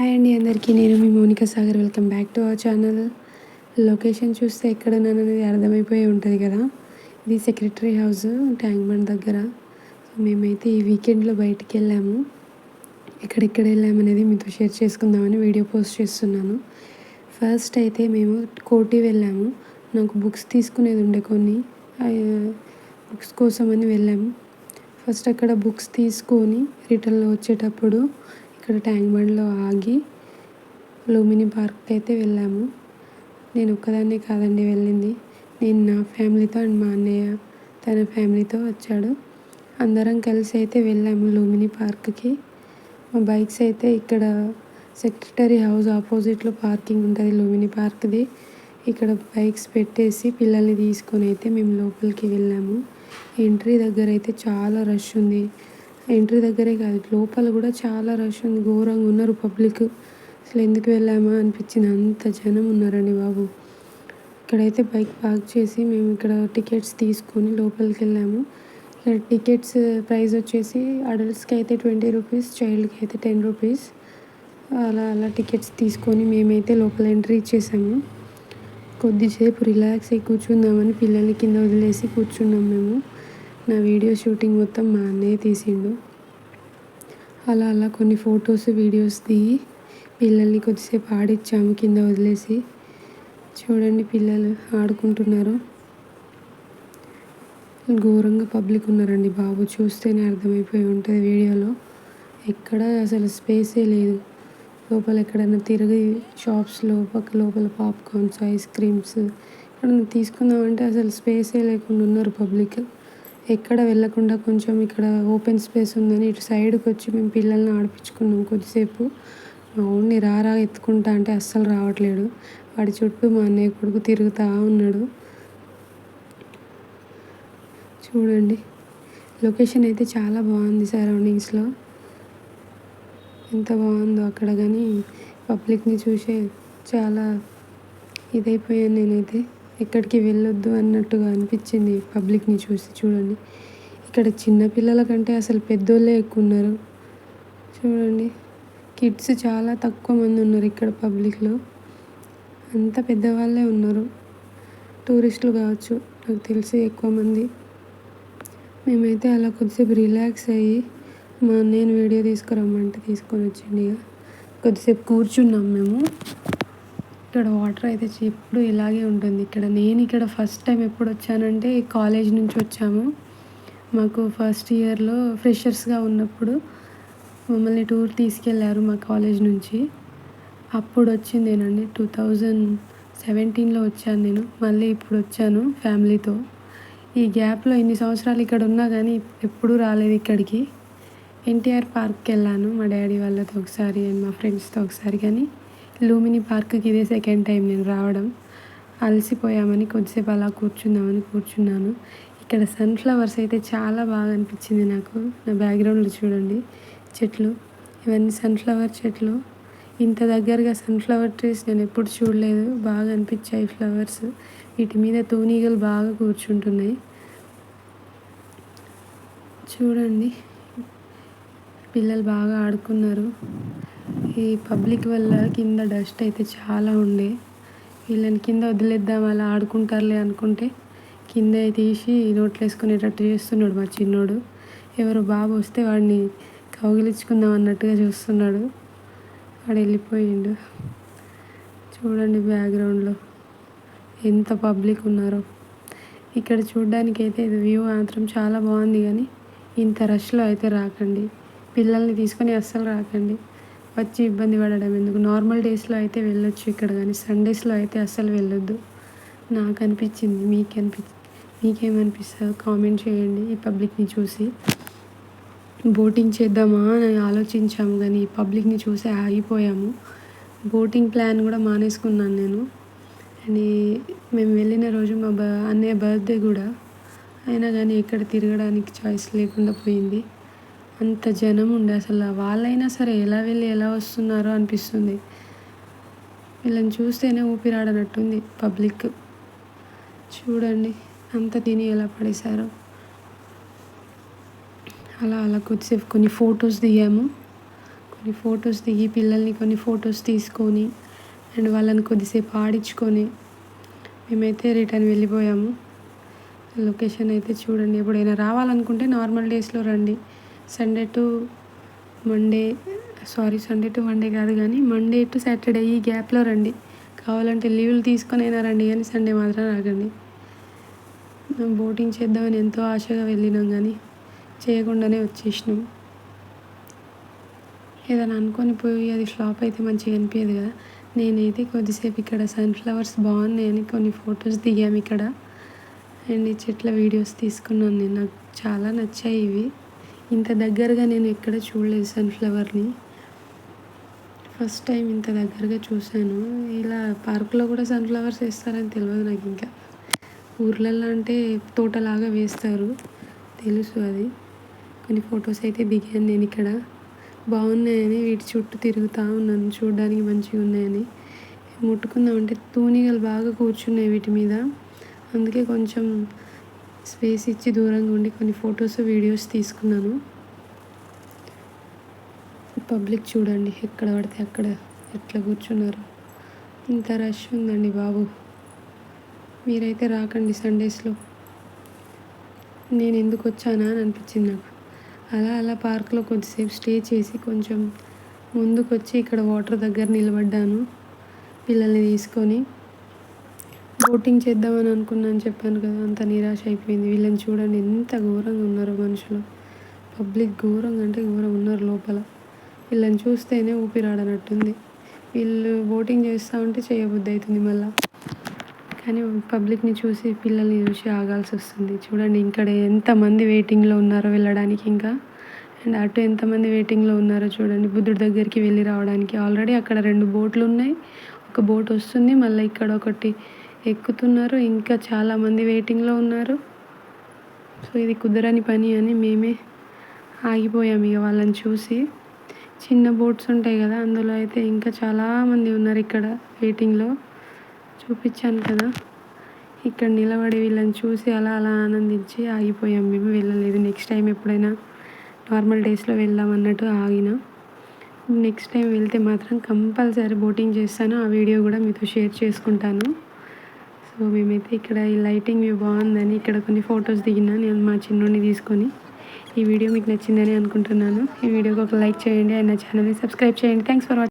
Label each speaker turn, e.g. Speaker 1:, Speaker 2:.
Speaker 1: Hi అండి అందరికీ. నేను మీ Mounika Sagar. Welcome back to our channel. Location చూస్తే ఎక్కడ అనేది అర్థమైపోయి ఉంటుంది కదా. ఇది సెక్రటరీ హౌస్ ట్యాంక్ బండ్ దగ్గర. సో మేమైతే ఈ వీకెండ్లో బయటికి వెళ్ళాము. ఎక్కడెక్కడ వెళ్ళామనేది మీతో షేర్ చేసుకుందామని వీడియో పోస్ట్ చేస్తున్నాను. ఫస్ట్ అయితే మేము కోటి వెళ్ళాము. నాకు బుక్స్ తీసుకునేది ఉండే కొన్ని. బుక్స్ కోసమని వెళ్ళాము. ఫస్ట్ అక్కడ బుక్స్ తీసుకొని రిటర్న్లో వచ్చేటప్పుడు ఇక్కడ ట్యాంక్ బండ్లో ఆగి లూమిని పార్క్కి అయితే వెళ్ళాము. నేను ఒక్కదాన్నే కాదండి వెళ్ళింది. నేను నా ఫ్యామిలీతో అండ్ మా అన్నయ్య తన ఫ్యామిలీతో వచ్చాడు. అందరం కలిసి అయితే వెళ్ళాము లూమిని పార్క్కి. మా బైక్స్ అయితే ఇక్కడ సెక్రటరీ హౌస్ ఆపోజిట్లో పార్కింగ్ ఉంటుంది లూమిని పార్క్ది. ఇక్కడ బైక్స్ పెట్టేసి పిల్లల్ని తీసుకొని అయితే మేము లోపలికి వెళ్ళాము. ఎంట్రీ దగ్గర అయితే చాలా రష్ ఉంది. ఎంట్రీ దగ్గరే కాదు లోపల కూడా చాలా రష్ ఉంది. ఘోరంగా ఉన్నారు పబ్లిక్. అసలు ఎందుకు వెళ్ళామా అనిపించింది. అంత జనం ఉన్నారండి బాబు. ఇక్కడైతే బైక్ పార్క్ చేసి మేము ఇక్కడ టికెట్స్ తీసుకొని లోపలికి వెళ్ళాము. ఇక్కడ టికెట్స్ ప్రైస్ వచ్చేసి అడల్ట్స్కి అయితే ట్వంటీ రూపీస్ చైల్డ్కి అయితే టెన్ రూపీస్. అలా అలా టికెట్స్ తీసుకొని మేమైతే లోపల ఎంట్రీ ఇచ్చేసాము. కొద్దిసేపు రిలాక్స్ అయ్యి కూర్చుందామని పిల్లల్ని కింద వదిలేసి కూర్చున్నాం మేము. నా వీడియో షూటింగ్ మొత్తం మా అన్నయ్య తీసిండు. అలా అలా కొన్ని ఫొటోస్ వీడియోస్ దిగి పిల్లల్ని కొద్దిసేపు ఆడిచ్చాము కింద వదిలేసి. చూడండి పిల్లలు ఆడుకుంటున్నారు. ఘోరంగా పబ్లిక్ ఉన్నారండి బాబు. చూస్తేనే అర్థమైపోయి ఉంటుంది వీడియోలో. ఎక్కడ అసలు స్పేసే లేదు. లోపల ఎక్కడైనా తిరిగి షాప్స్లో పక్క లోపల పాప్కార్న్స్ ఐస్ క్రీమ్స్ ఎక్కడైనా తీసుకుందామంటే అసలు స్పేసే లేకుండా ఉన్నారు పబ్లిక్. ఎక్కడ వెళ్ళకుండా కొంచెం ఇక్కడ ఓపెన్ స్పేస్ ఉందని ఇటు సైడ్కి వచ్చి మేము పిల్లల్ని ఆడిపించుకున్నాం కొద్దిసేపు. మా ఊడిని రారా ఎత్తుకుంటా అంటే అస్సలు రావట్లేడు. వాడి చుట్టూ మా అన్నయ్య కొడుకు తిరుగుతూ ఉన్నాడు. చూడండి. లొకేషన్ అయితే చాలా బాగుంది సరౌండింగ్స్లో. ఎంత బాగుందో అక్కడ కానీ పబ్లిక్ని చూసే చాలా ఇదైపోయాను నేనైతే. ఎక్కడికి వెళ్ళొద్దు అన్నట్టుగా అనిపించింది పబ్లిక్ని చూసి చూడండి. ఇక్కడ చిన్నపిల్లల కంటే అసలు పెద్దోళ్ళే ఎక్కువ ఉన్నారు చూడండి. కిడ్స్ చాలా తక్కువ మంది ఉన్నారు ఇక్కడ పబ్లిక్లో. అంత పెద్దవాళ్ళే ఉన్నారు. టూరిస్టులు కావచ్చు నాకు తెలిసి ఎక్కువ మంది. మేమైతే అలా కొద్దిసేపు రిలాక్స్ అయ్యి మా నేను వీడియో తీసుకురమ్మంటే తీసుకొని వచ్చిండి ఇక. కొద్దిసేపు కూర్చున్నాం మేము. ఇక్కడ వాటర్ అయితే ఎప్పుడు ఇలాగే ఉంటుంది. ఇక్కడ నేను ఇక్కడ ఫస్ట్ టైం ఎప్పుడు వచ్చానంటే కాలేజ్ నుంచి వచ్చాము. మాకు ఫస్ట్ ఇయర్లో ఫ్రెషర్స్గా ఉన్నప్పుడు మమ్మల్ని టూర్ తీసుకెళ్ళారు మా కాలేజ్ నుంచి. అప్పుడు వచ్చిందేనండి టూ థౌజండ్ సెవెంటీన్లో వచ్చాను నేను. మళ్ళీ ఇప్పుడు వచ్చాను ఫ్యామిలీతో. ఈ గ్యాప్లో ఇన్ని సంవత్సరాలు ఇక్కడ ఉన్నా కానీ ఎప్పుడూ రాలేదు ఇక్కడికి. ఎన్టీఆర్ పార్క్కి వెళ్ళాను మా డాడీ వాళ్ళతో ఒకసారి అండ్ మా ఫ్రెండ్స్తో ఒకసారి కానీ లూమిని పార్క్కి ఇదే సెకండ్ టైం నేను రావడం. అలసిపోయామని కొద్దిసేపు అలా కూర్చుందామని కూర్చున్నాను. ఇక్కడ సన్ఫ్లవర్స్ అయితే చాలా బాగా అనిపించింది నాకు. నా బ్యాక్గ్రౌండ్లో చూడండి. చెట్లు. ఇవన్నీ సన్ఫ్లవర్ చెట్లు. ఇంత దగ్గరగా సన్ఫ్లవర్ ట్రీస్ నేను ఎప్పుడు చూడలేదు. బాగా అనిపించాయి ఫ్లవర్స్. వీటి మీద తూనీగలు బాగా కూర్చుంటున్నాయి. చూడండి. పిల్లలు బాగా ఆడుకున్నారు. ఈ పబ్లిక్ వల్ల కింద డస్ట్ అయితే చాలా ఉండే. వీళ్ళని కింద వదిలేద్దాం అలా ఆడుకుంటారులే అనుకుంటే కింద తీసి నోట్లు వేసుకునేటట్టు చేస్తున్నాడు మా చిన్నోడు. ఎవరు బాబు వస్తే వాడిని కౌగిలించుకుందాం అన్నట్టుగా చూస్తున్నాడు. వాడు వెళ్ళిపోయిండు. చూడండి బ్యాక్గ్రౌండ్లో ఎంత పబ్లిక్ ఉన్నారో. ఇక్కడ చూడడానికి అయితే ఇది వ్యూ మాత్రం చాలా బాగుంది కానీ ఇంత రష్లో అయితే రాకండి. పిల్లల్ని తీసుకొని అస్సలు రాకండి. వచ్చి ఇబ్బంది పడడం ఎందుకు? నార్మల్ డేస్లో అయితే వెళ్ళొచ్చు ఇక్కడ కానీ సండేస్లో అయితే అస్సలు వెళ్ళొద్దు. నాకు అనిపించింది మీకు అనిపి మీకేమనిపిస్తుందో కామెంట్ చేయండి ఈ పబ్లిక్ని చూసి. బోటింగ్ చేద్దామా అని ఆలోచించాము కానీ ఈ పబ్లిక్ని చూసి ఆగిపోయాము. బోటింగ్ ప్లాన్ కూడా మానేసుకున్నాను నేను. అండ్ మేము వెళ్ళిన రోజు మా బ అన్నయ్య బర్త్డే కూడా అయినా కానీ ఎక్కడ తిరగడానికి చాయిస్ లేకుండా పోయింది. అంత జనం ఉండే అసలు. వాళ్ళైనా సరే ఎలా వెళ్ళి ఎలా వస్తున్నారో అనిపిస్తుంది. వీళ్ళని చూస్తేనే ఊపిరాడనట్టుంది పబ్లిక్. చూడండి అంత తిని ఎలా పడేశారు. అలా అలా కొద్దిసేపు కొన్ని ఫొటోస్ దిగాము. కొన్ని ఫొటోస్ దిగి పిల్లల్ని కొన్ని ఫొటోస్ తీసుకొని అండ్ వాళ్ళని కొద్దిసేపు ఆడించుకొని మేమైతే రిటర్న్ వెళ్ళిపోయాము. లొకేషన్ అయితే చూడండి ఎప్పుడైనా రావాలనుకుంటే నార్మల్ డేస్లో రండి. Sunday to Monday sorry Sunday to Monday కాదు కానీ మండే టు సాటర్డే ఈ గ్యాప్లో రండి. కావాలంటే లీవ్లు తీసుకొని అయినా రండి కానీ సండే మాత్రం రాకండి బోటింగ్ చేద్దామని ఎంతో ఆశగా వెళ్ళినాం కానీ చేయకుండానే వచ్చేసినాం. ఏదైనా అనుకొని పోయి అది ఫ్లాప్ అయితే మంచిగా అనిపించదు కదా. నేనైతే కొద్దిసేపు ఇక్కడ సన్ఫ్లవర్స్ బాగున్నాయని కొన్ని ఫొటోస్ దిగాము ఇక్కడ. అండ్ ఈ చెట్ల వీడియోస్ తీసుకున్నాను నేను. నాకు చాలా నచ్చాయి ఇవి. ఇంత దగ్గరగా నేను ఎక్కడ చూడలేదు సన్ఫ్లవర్ని. ఫస్ట్ టైం ఇంత దగ్గరగా చూశాను. ఇలా పార్కులో కూడా సన్ఫ్లవర్స్ వేస్తారని తెలియదు నాకు ఇంకా. ఊర్లలో అంటే తోటలాగా వేస్తారు. తెలుసు అది. కొన్ని ఫొటోస్ అయితే దిగాను నేను ఇక్కడ. బాగున్నాయని వీటి చుట్టూ తిరుగుతూ ఉన్నాను. చూడడానికి మంచిగా ఉన్నాయని. ముట్టుకుందామంటే తూనిగలు బాగా కూర్చున్నాయి వీటి మీద. అందుకే కొంచెం స్పేస్ ఇచ్చి దూరంగా ఉండి కొన్ని ఫొటోస్ వీడియోస్ తీసుకున్నాను. పబ్లిక్ చూడండి ఎక్కడ పడితే అక్కడ ఎట్లా కూర్చున్నారు. ఇంత రష్ ఉందండి బాబు. మీరైతే రాకండి సండేస్లో. నేను ఎందుకు వచ్చానా అని అనిపించింది నాకు. అలా అలా పార్క్లో కొద్దిసేపు స్టే చేసి కొంచెం ముందుకు వచ్చి ఇక్కడ వాటర్ దగ్గర నిలబడ్డాను. పిల్లల్ని తీసుకొని బోటింగ్ చేద్దామని అనుకున్నాను చెప్పాను కదా అంత నిరాశ అయిపోయింది. వీళ్ళని చూడండి ఎంత ఘోరంగా ఉన్నారో మనుషులు. పబ్లిక్ ఘోరంగా అంటే ఘోరంగా ఉన్నారు లోపల. వీళ్ళని చూస్తేనే ఊపిరాడనట్టుంది వీళ్ళు బోటింగ్ చేస్తూ ఉంటే చేయబుద్ధి అవుతుంది మళ్ళీ. కానీ పబ్లిక్ని చూసి పిల్లల్ని చూసి ఆగాల్సి వస్తుంది. చూడండి ఇక్కడ ఎంతమంది వెయిటింగ్లో ఉన్నారో వెళ్ళడానికి ఇంకా. అండ్ అటు ఎంతమంది వెయిటింగ్లో ఉన్నారో చూడండి. బుద్ధుడి దగ్గరికి వెళ్ళి రావడానికి. ఆల్రెడీ అక్కడ రెండు బోట్లు ఉన్నాయి. ఒక బోట్ వస్తుంది మళ్ళీ ఇక్కడ ఒకటి ఎక్కుతున్నారు. ఇంకా చాలామంది వెయిటింగ్లో ఉన్నారు. సో ఇది కుదరని పని అని మేమే ఆగిపోయాము ఇక వాళ్ళని చూసి. చిన్న బోట్స్ ఉంటాయి కదా అందులో అయితే ఇంకా చాలామంది ఉన్నారు ఇక్కడ వెయిటింగ్లో. చూపించాను కదా. ఇక్కడ నిలబడి వీళ్ళని చూసి అలా అలా ఆనందించి ఆగిపోయాం మేము వెళ్ళలేదు. నెక్స్ట్ టైం ఎప్పుడైనా నార్మల్ డేస్లో వెళ్దాం అన్నట్టు ఆగిన. నెక్స్ట్ టైం వెళ్తే మాత్రం కంపల్సరీ బోటింగ్ చేస్తాను. ఆ వీడియో కూడా మీతో షేర్ చేసుకుంటాను. సో మేమైతే ఇక్కడ ఈ లైటింగ్ వ్యూ బాగుందని ఇక్కడ కొన్ని ఫొటోస్ దిగినా నేను మా చిన్నోడిని తీసుకొని ఈ వీడియో మీకు నచ్చిందని అనుకుంటున్నాను. ఈ వీడియోకి ఒక లైక్ చేయండి అండ్ నా ఛానల్ని సబ్స్క్రైబ్ చేయండి. Thanks for watching